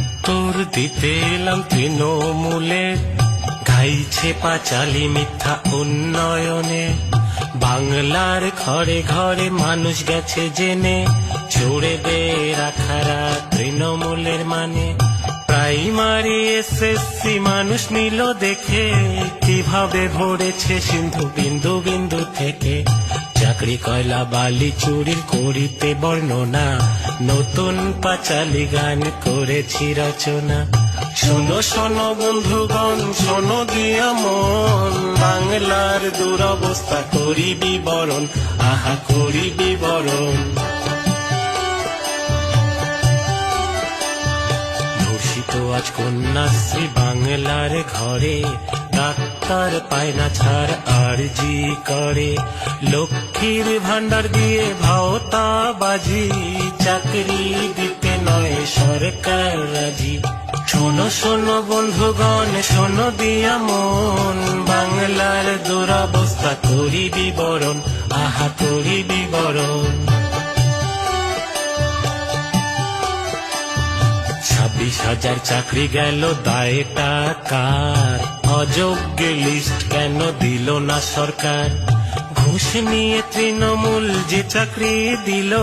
উত্তর দিতে এলাম তৃণমূলে, গাইছে পাঁচালি মিথ্যা উন্নয়নে। বাংলার ঘরে ঘরে মানুষ গেছে জেনে জোরে দে রাখারা তৃণমূলের মানে। প্রাইমারি এসএসসি মানুষ নিল দেখে, কীভাবে ভরেছে সিন্ধু বিন্দু বিন্দু থেকে। চাকরি কয়লা বালি চুরির করিতে বর্ণনা। নতুন পাঁচালি গান করেছি রচনা। শোনো শোনো বন্ধুগণ, শোনো দিয়া মন। বাংলার দুরবস্থা করি বিবরণ, আহা করি বিবরণ। আজ কন্যাশ্রী বাংলার ঘরে ডাক্তার পায় না ছাড় আর জি করে। লক্ষ্মীর ভান্ডার দিয়ে ভাওতা বাজি চাকরি দিতে নয় সরকার রাজি। শোনো শোনো বন্ধুগণ, শোনো দিয়া মন। বাংলার দুরবস্থা করি বিবরণ, আহা করি বিবরণ। ছাব্বিশ হাজার চাকরি গেল দায় টাকার। অযোগ্য লিস্ট কেন দিল না সরকার? ঘুষ নিয়ে তৃণমূল যে চাকরি দিল।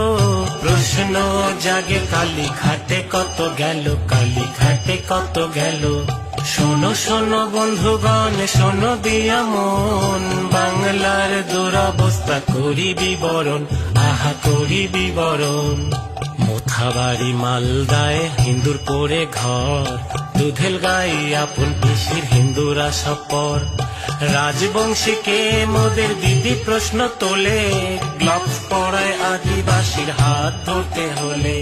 প্রশ্ন জাগে কালি খাটে কত গেল? কালি খাটে কত গেল? শোনো শোনো বন্ধুগণ, শোনো দিয়া মন। বাংলার দুরবস্থা করি বিবরণ, আহা করি বিবরণ। মোথাবাড়ি মালদায় হিন্দুর পরে ঘর, দুধেল গাই আপন পিসির হিন্দুরা সপর। রাজবংশী কে মোদের দিদি প্রশ্ন তোলে, গ্লাভস পড়ায় আদিবাসীর হাত ধরতে হলে।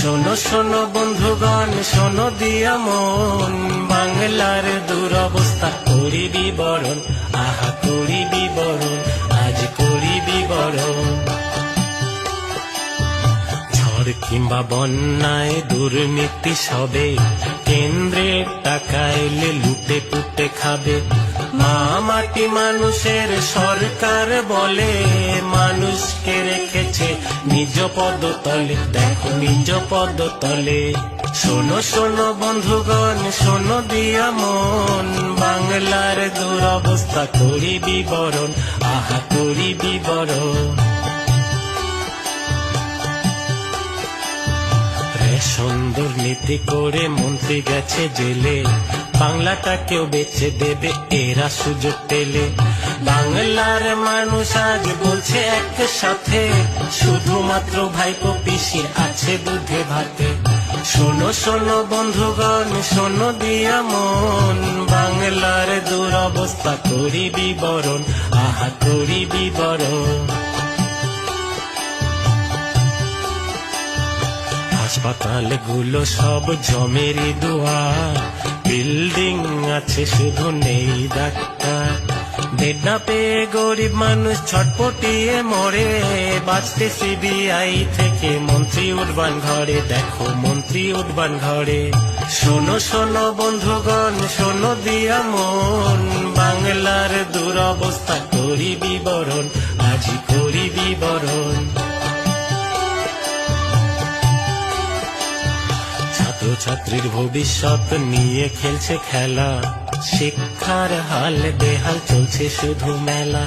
শোনো শোনো বন্ধুগণ, শোনো দিয়া মন, বাংলার দুরবস্থা করি বিবরণ, আহা করি বিবরণ। কিংবা বন্যায় দুর্নীতি সবে, কেন্দ্রের টাকা এলে লুটে পুটে খাবে। মা মাটি মানুষের সরকার বলে, মানুষকে রেখেছে নিজ পদ তলে দেখো নিজ পদ তলে শোনো শোনো বন্ধুগণ, শোনো দিয়া মন। বাংলার দুরবস্থা করি বিবরণ, আহা করি বিবরণ। দুর্নীতি করে মন্ত্রী গেছে জেলে। বাংলাটা কেউ বেচে দেবে, এরা সুযোগ পেলে। বাংলার মানুষ আজ বলছে একসাথে, শুধুমাত্র ভাইপো পিসির আছে দুধে ভাতে। শোনো শোনো বন্ধুগণ, শোনো দিয়া মন। বাংলার দুরবস্থা করি বিবরণ, আহা করি বিবরণ। হাসপাতালগুলো সব জমেরই দুয়ার। বিল্ডিং আছে শুধু নেই ডাক্তার। বেড পেয়ে গরিব মানুষ ছটপটিয়ে মরে। বাঁচতে সিবিআই থেকে মন্ত্রী উঠবান ঘরে। দেখো মন্ত্রী উঠবান ঘরে। শোনো শোনো বন্ধুগণ, শোনো দিয়া মন। বাংলার দুরবস্থা করি বিবরণ, আজি করি বিবরণ। ছাত্রছাত্রীর ভবিষ্যৎ নিয়ে খেলছে খেলা। শিক্ষার হাল বেহাল, চলছে শুধু মেলা।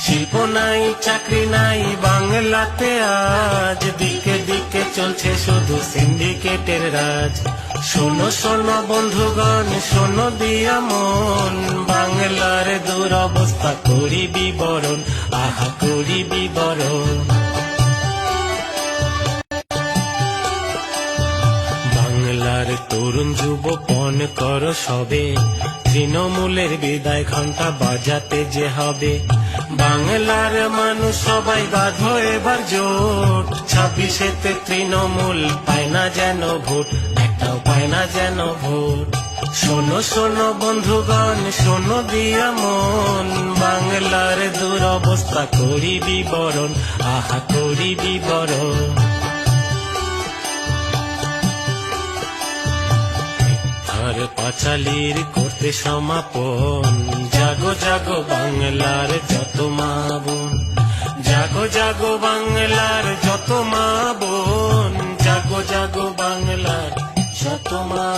শিল্প নাই, চাকরি নাই, বাংলাতে আজ দিকে দিকে চলছে শুধু সিন্ডিকেটের রাজ। শোনো শোনো বন্ধুগণ, শোনো দিয়া মন। বাংলার দুরবস্থা করি বিবরণ আহা করি বিবরণ তরুণ যুবপন কর সবে। তৃণমূলের বিদায় ঘণ্টা বাজাতে যে হবে। বাংলার মানুষ সবাই বাঁধো এবার জোট। ছাব্বিশেতে তৃণমূল পায় না যেন ভোট, একটাও পায় না যেন ভোট। শোনো শোনো বন্ধুগণ, শোনো দিয়া মন। বাংলার দুরবস্থা করি বিবরণ, আহা করি বিবরণ। আর পাঁচালির করতে সমাপন। জাগো জাগো বাংলার যত মা বোন। জাগো জাগো বাংলার যত মা বোন। জাগো জাগো বাংলার যত মা